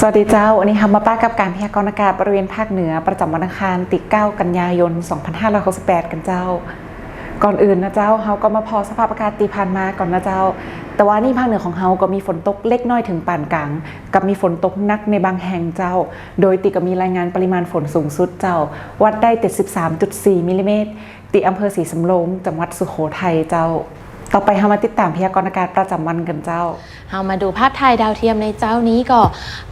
สวัสดีเจ้า วันนี้ค่ะมาป้ากับการพยากรณ์อากาศบริเวณภาคเหนือประจำวันอังคารติ9กันยายน 2568 กันเจ้า ก่อนอื่นนะเจ้าเฮาก็มาพอสภาพอากาศตีผ่านมาก่อนนะเจ้า แต่ว่านี่ภาคเหนือของเฮาก็มีฝนตกเล็กน้อยถึงปานกลาง กับมีฝนตกหนักในบางแห่งเจ้า โดยติก็มีรายงานปริมาณฝนสูงสุดเจ้า วัดได้73.4มิลลิเมตรติอำเภอศรีสำโรงจังหวัดสุโขทัยเจ้า ต่อไปเฮามาติดตามพยากรณ์อากาศประจำวันกันเจ้า เอามาดูภาพถ่ายดาวเทียมในเจ้านี้ก็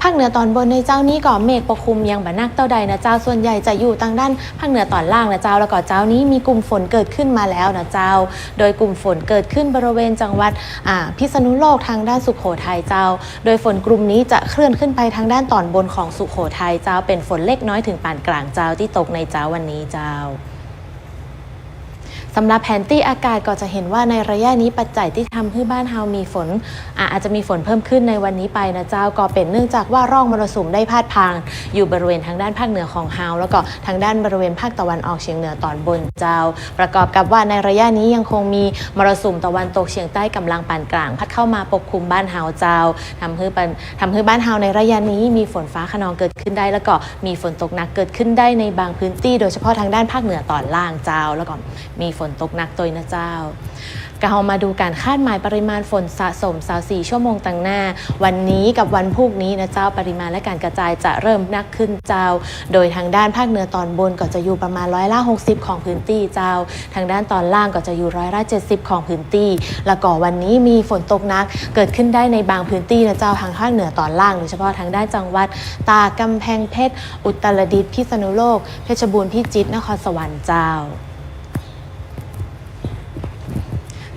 ภาคเหนือตอนบนในเจ้านี้ก็เมฆปกคลุมยังบะนักเต้าใดนะเจ้าส่วนใหญ่จะอยู่ทางด้านภาคเหนือตอนล่างนะเจ้าแล้วก็เจ้านี้มีกลุ่มฝนเกิดขึ้นมาแล้วนะเจ้า โดยกลุ่มฝนเกิดขึ้นบริเวณจังหวัดพิษณุโลกทางด้านสุโขทัยเจ้า โดยฝนกลุ่มนี้จะเคลื่อนขึ้นไปทางด้านตอนบนของสุโขทัยเจ้าเป็นฝนเล็กน้อยถึงปานกลางเจ้าที่ตกในเจ้าวันนี้เจ้า สำหรับแผนที่อากาศก็จะเห็นว่าในระยะนี้ปัจจัยที่ทำให้บ้านเฮามีฝนอาจจะมีฝนเพิ่มขึ้นในวันนี้ไปนะเจ้าก็เป็นเนื่องจากว่าร่องมรสุมได้พาดพาง อยู่บริเวณทางด้านภาคเหนือของเฮาแล้วก็ทางด้านบริเวณภาคตะวันออกเฉียงเหนือตอนบนเจ้า ประกอบกับว่าในระยะนี้ยังคงมีมรสุมตะวันตกเฉียงใต้กำลังปานกลาง พัดเข้ามาปกคลุมบ้านเฮาเจ้าทำให้ปันทำให้บ้านเฮาในระยะนี้มีฝนฟ้าขนองเกิดขึ้นได้ แล้วก็มีฝนตกหนักเกิดขึ้นได้ในบางพื้นที่ โดยเฉพาะทางด้านภาคเหนือตอนล่างเจ้า แล้วก็มีฝนตกหนักตัวนะเจ้าก็เรามาดูการคาดหมายปริมาณฝนสะสม24ชั่วโมงต่างหน้า วันนี้กับวันพรุ่งนี้นะเจ้าปริมาณและการกระจายจะเริ่มนักขึ้นเจ้า โดยทางด้านภาคเหนือตอนบนก็จะอยู่ประมาณร้อยละ60 ของพื้นที่เจ้า ทางด้านตอนล่างก็จะอยู่ร้อยละ70 ของพื้นที่ แล้วก็วันนี้มีฝนตกหนัก เกิดขึ้นได้ในบางพื้นที่นะเจ้าทางภาคเหนือตอนล่างโดยเฉพาะทางด้านจังหวัด ตากกำแพงเพชร อุตรดิตถ์พิษณุโลก เพชรบูรณ์พิจิตรนครสวรรค์เจ้า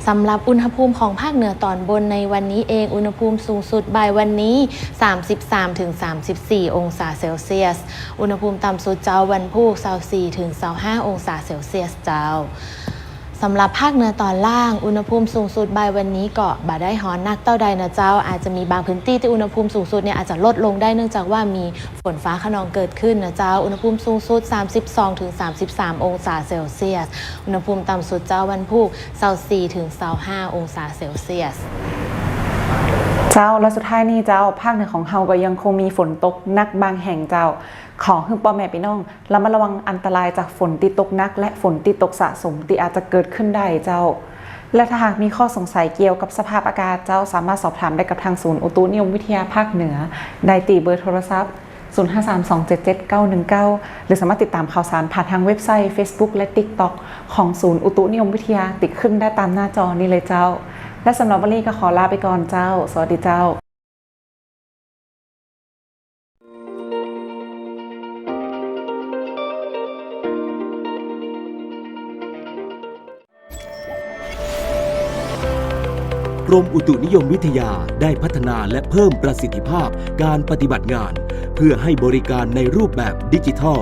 สำหรับอุณหภูมิของภาคเหนือตอนบนในวันนี้เองอุณหภูมิสูงสุดบ่ายวันนี้ 33-34 องศาเซลเซียส อุณหภูมิต่ำสุดเจ้าวันพุธ24-25 องศาเซลเซียสเจ้า สำหรับภาคเหนือตอนล่าง อุณหภูมิสูงสุดบ่ายวันนี้เกาะบ่าได้ฮ้อนนักเต้าใดนะเจ้า อาจจะมีบางพื้นที่ที่อุณหภูมิสูงสุดเนี่ยอาจจะลดลงได้เนื่องจากว่ามีฝนฟ้าขนองเกิดขึ้นนะเจ้า อุณหภูมิสูงสุด 32-33 องศาเซลเซียส อุณหภูมิต่ำสุดเจ้าวันพุธ24-25องศาเซลเซียส เจ้าแล้วสุดท้ายนี่เจ้าภาคเหนือของเฮาก็ยังคงมีฝนตกหนักบางแห่งเจ้า ของฮึ่งป้อแม่พี่น้องระมัดระวังอันตรายจากฝนที่ตกหนัก และฝนที่ตกสะสมที่อาจจะเกิดขึ้นได้เจ้า และถ้าหากมีข้อสงสัยเกี่ยวกับสภาพอากาศเจ้าสามารถสอบถามได้กับทางศูนย์อุตุนิยมวิทยาภาคเหนือได้ตีเบอร์โทรศัพท์ 0532777919 หรือสามารถติดตามข่าวสารผ่านทางเว็บไซต์ Facebook และ TikTok ของศูนย์อุตุนิยมวิทยาติดขึ้นได้ตามหน้าจอนี้เลยเจ้า และสำหรับวันนี้ก็ขอลาไปก่อนเจ้า สวัสดีเจ้ากรมอุตุนิยมวิทยาได้พัฒนาและเพิ่มประสิทธิภาพการปฏิบัติงาน เพื่อให้บริการในรูปแบบดิจิทัล